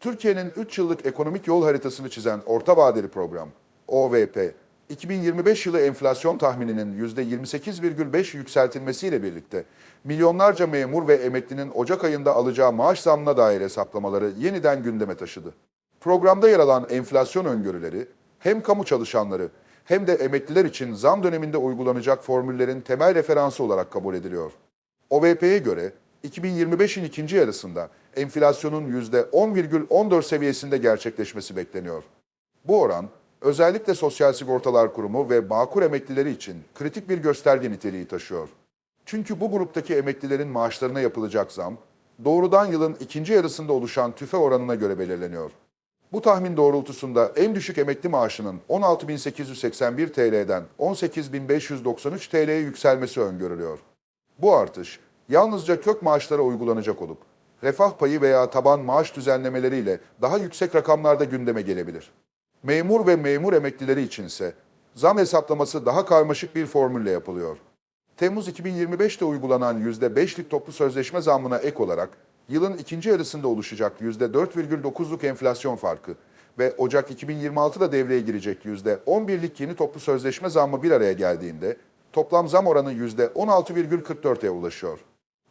Türkiye'nin 3 yıllık ekonomik yol haritasını çizen orta vadeli program OVP, 2025 yılı enflasyon tahmininin %28,5 yükseltilmesiyle birlikte milyonlarca memur ve emeklinin Ocak ayında alacağı maaş zammına dair hesaplamaları yeniden gündeme taşıdı. Programda yer alan enflasyon öngörüleri hem kamu çalışanları hem de emekliler için zam döneminde uygulanacak formüllerin temel referansı olarak kabul ediliyor. OVP'ye göre 2025'in ikinci yarısında enflasyonun %10,14 seviyesinde gerçekleşmesi bekleniyor. Bu oran özellikle Sosyal Sigortalar Kurumu ve Bağkur emeklileri için kritik bir gösterge niteliği taşıyor. Çünkü bu gruptaki emeklilerin maaşlarına yapılacak zam doğrudan yılın ikinci yarısında oluşan tüfe oranına göre belirleniyor. Bu tahmin doğrultusunda en düşük emekli maaşının 16.881 TL'den 18.593 TL'ye yükselmesi öngörülüyor. Bu artış yalnızca kök maaşlara uygulanacak olup refah payı veya taban maaş düzenlemeleriyle daha yüksek rakamlarda gündeme gelebilir. Memur ve memur emeklileri içinse zam hesaplaması daha karmaşık bir formülle yapılıyor. Temmuz 2025'te uygulanan %5'lik toplu sözleşme zammına ek olarak yılın ikinci yarısında oluşacak %4,9'luk enflasyon farkı ve Ocak 2026'da devreye girecek %11'lik yeni toplu sözleşme zammı bir araya geldiğinde toplam zam oranı %16,44'e ulaşıyor.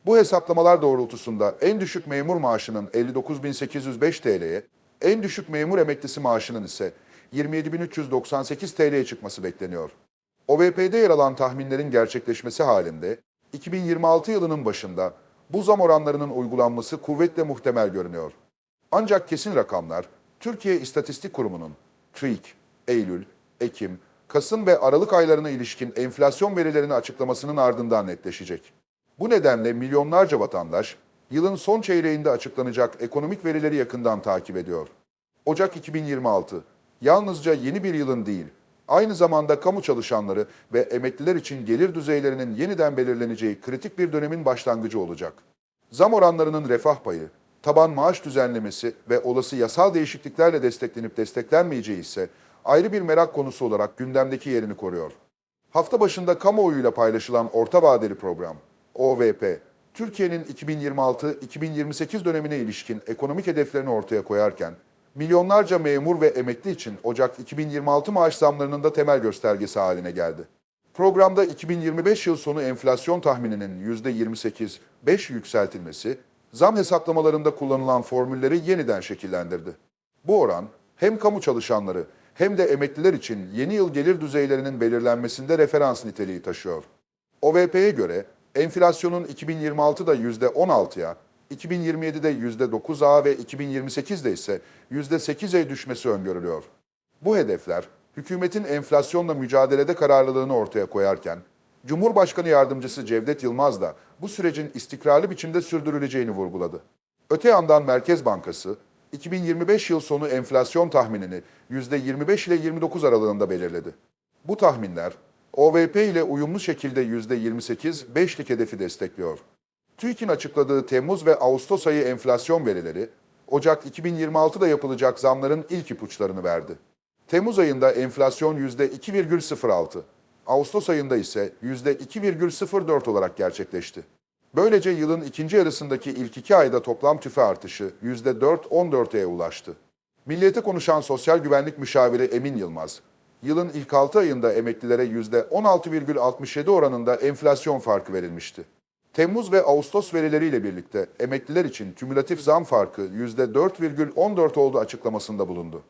Bu hesaplamalar doğrultusunda en düşük memur maaşının 59.805 TL'ye, en düşük memur emeklisi maaşının ise 27.398 TL'ye çıkması bekleniyor. OVP'de yer alan tahminlerin gerçekleşmesi halinde 2026 yılının başında bu zam oranlarının uygulanması kuvvetle muhtemel görünüyor. Ancak kesin rakamlar Türkiye İstatistik Kurumu'nun TÜİK, Eylül, Ekim, Kasım ve Aralık aylarına ilişkin enflasyon verilerini açıklamasının ardından netleşecek. Bu nedenle milyonlarca vatandaş yılın son çeyreğinde açıklanacak ekonomik verileri yakından takip ediyor. Ocak 2026 yalnızca yeni bir yılın değil, aynı zamanda kamu çalışanları ve emekliler için gelir düzeylerinin yeniden belirleneceği kritik bir dönemin başlangıcı olacak. Zam oranlarının refah payı, taban maaş düzenlemesi ve olası yasal değişikliklerle desteklenip desteklenmeyeceği ise ayrı bir merak konusu olarak gündemdeki yerini koruyor. Hafta başında kamuoyuyla paylaşılan orta vadeli program, OVP, Türkiye'nin 2026-2028 dönemine ilişkin ekonomik hedeflerini ortaya koyarken, milyonlarca memur ve emekli için Ocak 2026 maaş zamlarının da temel göstergesi haline geldi. Programda 2025 yıl sonu enflasyon tahmininin %28-5 yükseltilmesi, zam hesaplamalarında kullanılan formülleri yeniden şekillendirdi. Bu oran hem kamu çalışanları hem de emekliler için yeni yıl gelir düzeylerinin belirlenmesinde referans niteliği taşıyor. OVP'ye göre enflasyonun 2026'da %16'ya, 2027'de %9'a ve 2028'de ise %8'e düşmesi öngörülüyor. Bu hedefler hükümetin enflasyonla mücadelede kararlılığını ortaya koyarken, Cumhurbaşkanı Yardımcısı Cevdet Yılmaz da bu sürecin istikrarlı biçimde sürdürüleceğini vurguladı. Öte yandan Merkez Bankası, 2025 yıl sonu enflasyon tahminini %25 ile 29 aralığında belirledi. Bu tahminler OVP ile uyumlu şekilde %28 beşlik hedefi destekliyor. TÜİK'in açıkladığı Temmuz ve Ağustos ayı enflasyon verileri, Ocak 2026'da yapılacak zamların ilk ipuçlarını verdi. Temmuz ayında enflasyon %2,06, Ağustos ayında ise %2,04 olarak gerçekleşti. Böylece yılın ikinci yarısındaki ilk iki ayda toplam tüfe artışı %4-14'e ulaştı. Milliyete konuşan Sosyal Güvenlik Müşaviri Emin Yılmaz, yılın ilk 6 ayında emeklilere %16,67 oranında enflasyon farkı verilmişti. Temmuz ve Ağustos verileriyle birlikte emekliler için kümülatif zam farkı %4,14 olduğu açıklamasında bulundu.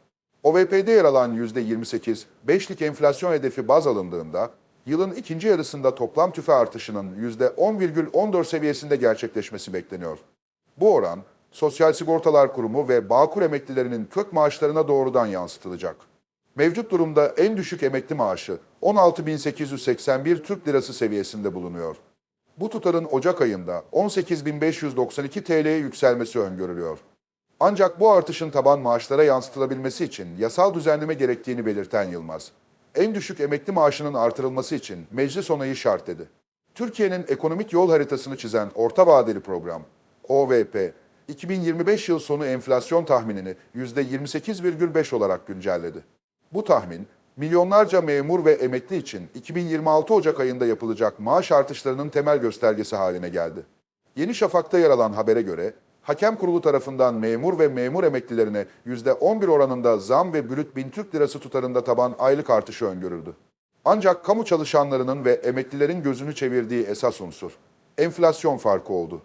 OVP'de yer alan %28, 5'lik enflasyon hedefi baz alındığında, yılın ikinci yarısında toplam tüfe artışının %10,14 seviyesinde gerçekleşmesi bekleniyor. Bu oran, Sosyal Sigortalar Kurumu ve Bağkur emeklilerinin kök maaşlarına doğrudan yansıtılacak. Mevcut durumda en düşük emekli maaşı 16.881 Türk Lirası seviyesinde bulunuyor. Bu tutarın Ocak ayında 18.592 TL'ye yükselmesi öngörülüyor. Ancak bu artışın taban maaşlara yansıtılabilmesi için yasal düzenleme gerektiğini belirten Yılmaz, en düşük emekli maaşının artırılması için meclis onayı şart dedi. Türkiye'nin ekonomik yol haritasını çizen orta vadeli program, OVP, 2025 yıl sonu enflasyon tahminini %28,5 olarak güncelledi. Bu tahmin, milyonlarca memur ve emekli için 2026 Ocak ayında yapılacak maaş artışlarının temel göstergesi haline geldi. Yeni Şafak'ta yer alan habere göre, Hakem kurulu tarafından memur ve memur emeklilerine %11 oranında zam ve brüt 1000 Türk lirası tutarında taban aylık artışı öngörüldü. Ancak kamu çalışanlarının ve emeklilerin gözünü çevirdiği esas unsur, enflasyon farkı oldu.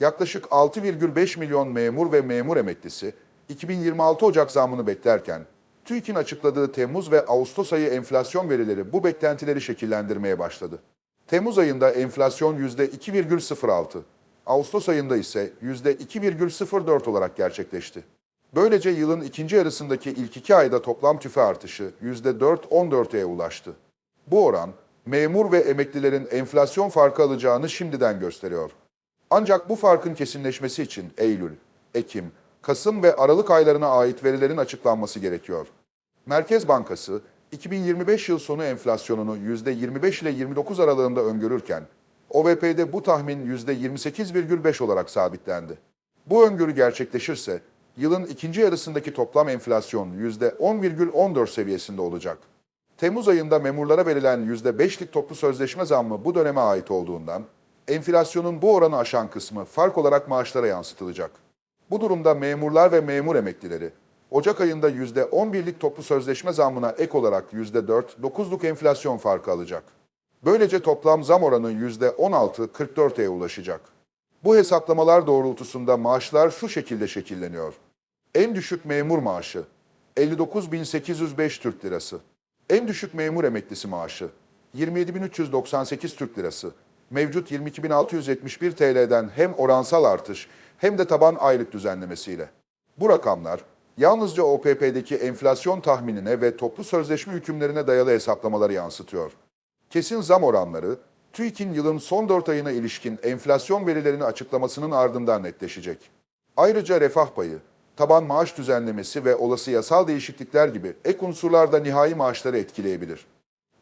Yaklaşık 6,5 milyon memur ve memur emeklisi 2026 Ocak zamını beklerken, TÜİK'in açıkladığı Temmuz ve Ağustos ayı enflasyon verileri bu beklentileri şekillendirmeye başladı. Temmuz ayında enflasyon %2,06, Ağustos ayında ise %2,04 olarak gerçekleşti. Böylece yılın ikinci yarısındaki ilk iki ayda toplam tüfe artışı %4-14'e ulaştı. Bu oran, memur ve emeklilerin enflasyon farkı alacağını şimdiden gösteriyor. Ancak bu farkın kesinleşmesi için Eylül, Ekim, Kasım ve Aralık aylarına ait verilerin açıklanması gerekiyor. Merkez Bankası, 2025 yıl sonu enflasyonunu %25 ile 29 aralığında öngörürken, OVP'de bu tahmin %28,5 olarak sabitlendi. Bu öngörü gerçekleşirse, yılın ikinci yarısındaki toplam enflasyon %10,14 seviyesinde olacak. Temmuz ayında memurlara verilen %5'lik toplu sözleşme zammı bu döneme ait olduğundan, enflasyonun bu oranı aşan kısmı fark olarak maaşlara yansıtılacak. Bu durumda memurlar ve memur emeklileri, Ocak ayında %11'lik toplu sözleşme zammına ek olarak %4-9'luk enflasyon farkı alacak. Böylece toplam zam oranı %16-44'e ulaşacak. Bu hesaplamalar doğrultusunda maaşlar şu şekilde şekilleniyor. En düşük memur maaşı 59.805 Türk Lirası. En düşük memur emeklisi maaşı 27.398 Türk Lirası. Mevcut 22.671 TL'den hem oransal artış hem de taban aylık düzenlemesiyle. Bu rakamlar yalnızca OPP'deki enflasyon tahminine ve toplu sözleşme hükümlerine dayalı hesaplamaları yansıtıyor. Kesin zam oranları, TÜİK'in yılın son 4 ayına ilişkin enflasyon verilerini açıklamasının ardından netleşecek. Ayrıca refah payı, taban maaş düzenlemesi ve olası yasal değişiklikler gibi ek unsurlar da nihai maaşları etkileyebilir.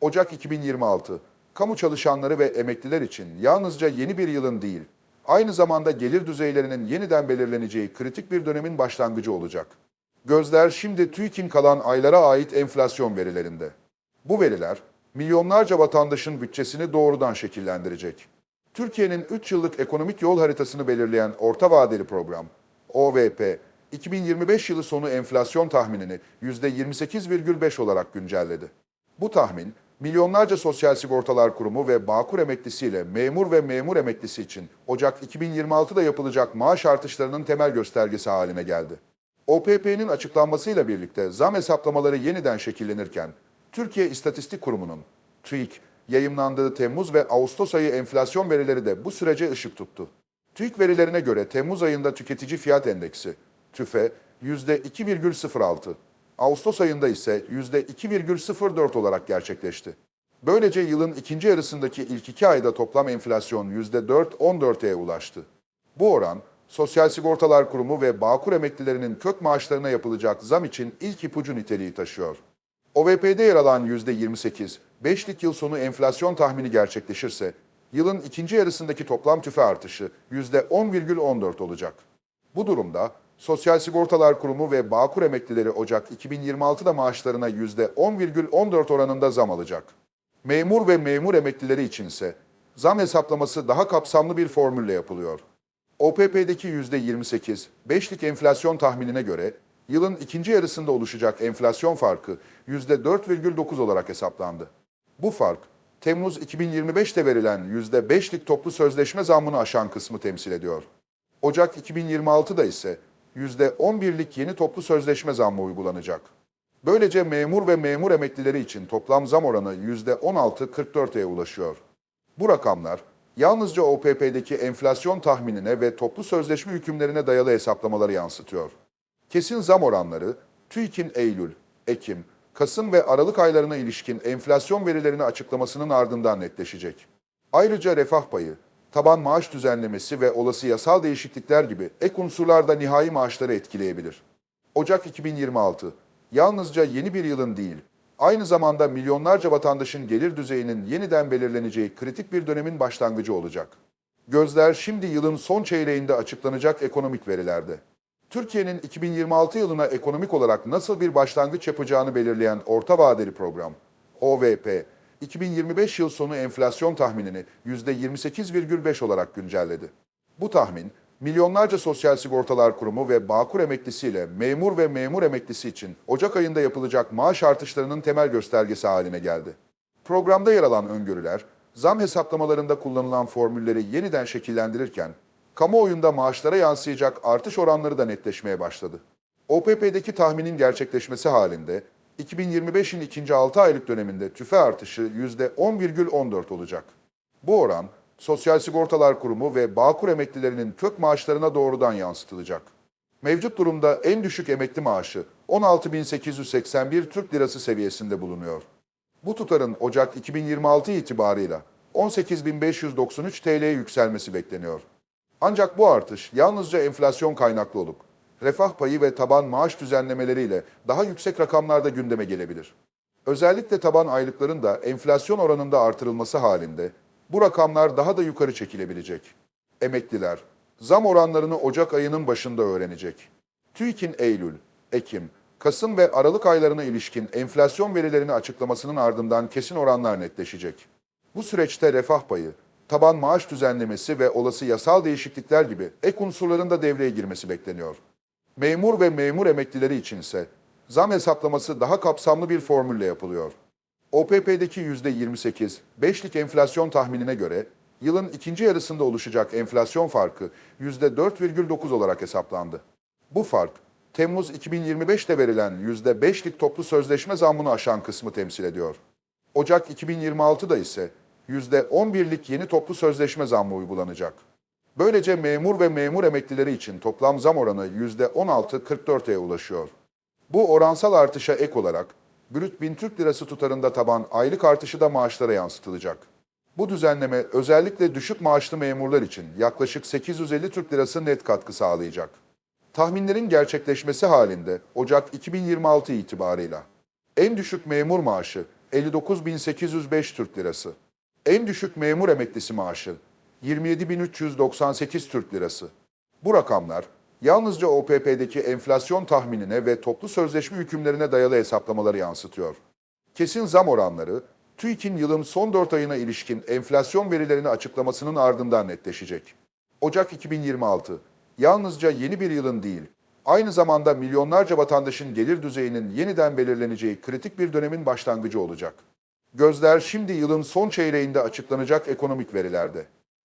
Ocak 2026, kamu çalışanları ve emekliler için yalnızca yeni bir yılın değil, aynı zamanda gelir düzeylerinin yeniden belirleneceği kritik bir dönemin başlangıcı olacak. Gözler şimdi TÜİK'in kalan aylara ait enflasyon verilerinde. Bu veriler, milyonlarca vatandaşın bütçesini doğrudan şekillendirecek. Türkiye'nin 3 yıllık ekonomik yol haritasını belirleyen Orta Vadeli Program, OVP, 2025 yılı sonu enflasyon tahminini %28,5 olarak güncelledi. Bu tahmin, milyonlarca Sosyal Sigortalar Kurumu ve Bağkur emeklisiyle memur ve memur emeklisi için Ocak 2026'da yapılacak maaş artışlarının temel göstergesi haline geldi. OPP'nin açıklanmasıyla birlikte zam hesaplamaları yeniden şekillenirken, Türkiye İstatistik Kurumu'nun TÜİK yayımlandığı Temmuz ve Ağustos ayı enflasyon verileri de bu sürece ışık tuttu. TÜİK verilerine göre Temmuz ayında tüketici fiyat endeksi, TÜFE %2,06, Ağustos ayında ise %2,04 olarak gerçekleşti. Böylece yılın ikinci yarısındaki ilk iki ayda toplam enflasyon %4-14'e ulaştı. Bu oran, Sosyal Sigortalar Kurumu ve Bağkur emeklilerinin kök maaşlarına yapılacak zam için ilk ipucu niteliği taşıyor. OVP'de yer alan %28, 5'lik yıl sonu enflasyon tahmini gerçekleşirse, yılın ikinci yarısındaki toplam tüfe artışı %10,14 olacak. Bu durumda Sosyal Sigortalar Kurumu ve Bağkur emeklileri Ocak 2026'da maaşlarına %10,14 oranında zam alacak. Memur ve memur emeklileri içinse zam hesaplaması daha kapsamlı bir formülle yapılıyor. OPP'deki %28, 5'lik enflasyon tahminine göre yılın ikinci yarısında oluşacak enflasyon farkı %4,9 olarak hesaplandı. Bu fark, Temmuz 2025'te verilen %5'lik toplu sözleşme zammını aşan kısmı temsil ediyor. Ocak 2026'da ise %11'lik yeni toplu sözleşme zammı uygulanacak. Böylece memur ve memur emeklileri için toplam zam oranı %16-44'e ulaşıyor. Bu rakamlar yalnızca OPP'deki enflasyon tahminine ve toplu sözleşme hükümlerine dayalı hesaplamaları yansıtıyor. Kesin zam oranları TÜİK'in Eylül, Ekim, Kasım ve Aralık aylarına ilişkin enflasyon verilerini açıklamasının ardından netleşecek. Ayrıca refah payı, taban maaş düzenlemesi ve olası yasal değişiklikler gibi ek unsurlar da nihai maaşları etkileyebilir. Ocak 2026, yalnızca yeni bir yılın değil, aynı zamanda milyonlarca vatandaşın gelir düzeyinin yeniden belirleneceği kritik bir dönemin başlangıcı olacak. Gözler şimdi yılın son çeyreğinde açıklanacak ekonomik verilerde. Türkiye'nin 2026 yılına ekonomik olarak nasıl bir başlangıç yapacağını belirleyen Orta Vadeli Program, OVP, 2025 yıl sonu enflasyon tahminini %28,5 olarak güncelledi. Bu tahmin, Milyonlarca Sosyal Sigortalar Kurumu ve Bağkur emeklisiyle memur ve memur emeklisi için Ocak ayında yapılacak maaş artışlarının temel göstergesi haline geldi. Programda yer alan öngörüler, zam hesaplamalarında kullanılan formülleri yeniden şekillendirirken, kamuoyunda maaşlara yansıyacak artış oranları da netleşmeye başladı. OPP'deki tahminin gerçekleşmesi halinde 2025'in ikinci 6 aylık döneminde tüfe artışı %10,14 olacak. Bu oran, Sosyal Sigortalar Kurumu ve Bağkur emeklilerinin kök maaşlarına doğrudan yansıtılacak. Mevcut durumda en düşük emekli maaşı 16.881 Türk Lirası seviyesinde bulunuyor. Bu tutarın Ocak 2026 itibarıyla 18.593 TL'ye yükselmesi bekleniyor. Ancak bu artış yalnızca enflasyon kaynaklı olup refah payı ve taban maaş düzenlemeleriyle daha yüksek rakamlarda gündeme gelebilir. Özellikle taban aylıkların da enflasyon oranında artırılması halinde bu rakamlar daha da yukarı çekilebilecek. Emekliler zam oranlarını Ocak ayının başında öğrenecek. TÜİK'in Eylül, Ekim, Kasım ve Aralık aylarına ilişkin enflasyon verilerini açıklamasının ardından kesin oranlar netleşecek. Bu süreçte refah payı, taban maaş düzenlemesi ve olası yasal değişiklikler gibi ek unsurların da devreye girmesi bekleniyor. Memur ve memur emeklileri için ise zam hesaplaması daha kapsamlı bir formülle yapılıyor. OPP'deki %28, 5'lik enflasyon tahminine göre yılın ikinci yarısında oluşacak enflasyon farkı %4,9 olarak hesaplandı. Bu fark, Temmuz 2025'te verilen %5'lik toplu sözleşme zammını aşan kısmı temsil ediyor. Ocak 2026'da ise %11'lik yeni toplu sözleşme zammı uygulanacak. Böylece memur ve memur emeklileri için toplam zam oranı %16.44'e ulaşıyor. Bu oransal artışa ek olarak brüt 1000 Türk lirası tutarında taban aylık artışı da maaşlara yansıtılacak. Bu düzenleme özellikle düşük maaşlı memurlar için yaklaşık 850 Türk lirası net katkı sağlayacak. Tahminlerin gerçekleşmesi halinde Ocak 2026 itibarıyla en düşük memur maaşı 59.805 Türk lirası, en düşük memur emeklisi maaşı 27.398 Türk lirası. Bu rakamlar yalnızca OPP'deki enflasyon tahminine ve toplu sözleşme hükümlerine dayalı hesaplamaları yansıtıyor. Kesin zam oranları, TÜİK'in yılın son 4 ayına ilişkin enflasyon verilerini açıklamasının ardından netleşecek. Ocak 2026, yalnızca yeni bir yılın değil, aynı zamanda milyonlarca vatandaşın gelir düzeyinin yeniden belirleneceği kritik bir dönemin başlangıcı olacak. Gözler şimdi yılın son çeyreğinde açıklanacak ekonomik verilerde.